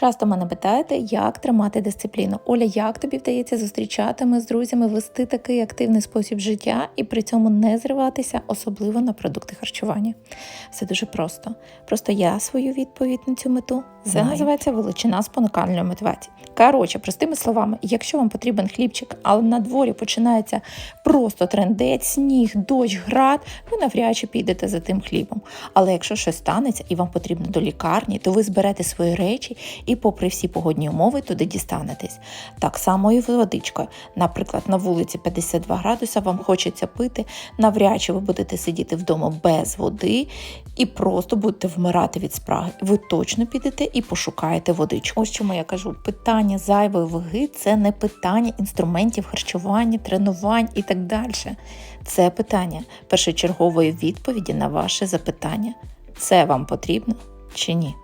Часто мене питаєте, як тримати дисципліну. Оля, як тобі вдається зустрічатими з друзями, вести такий активний спосіб життя і при цьому не зриватися, особливо на продукти харчування? Все дуже просто. Просто я свою відповідь на цю мету. Це називається величина спонукальної мотивації. Коротше, простими словами, якщо вам потрібен хлібчик, але на дворі починається просто трендець, сніг, дощ, град, ви навряд чи підете за тим хлібом. Але якщо щось станеться і вам потрібно до лікарні, то ви зберете свої речі і, попри всі погодні умови, туди дістанетесь. Так само і з водичкою. Наприклад, на вулиці 52 градуса вам хочеться пити, навряд чи ви будете сидіти вдома без води і просто будете вмирати від спраги. Ви точно підете і пошукаєте водичку. Ось чому я кажу, питання зайвої ваги це не питання інструментів харчування, тренувань і так далі. Це питання першочергової відповіді на ваше запитання: це вам потрібно чи ні?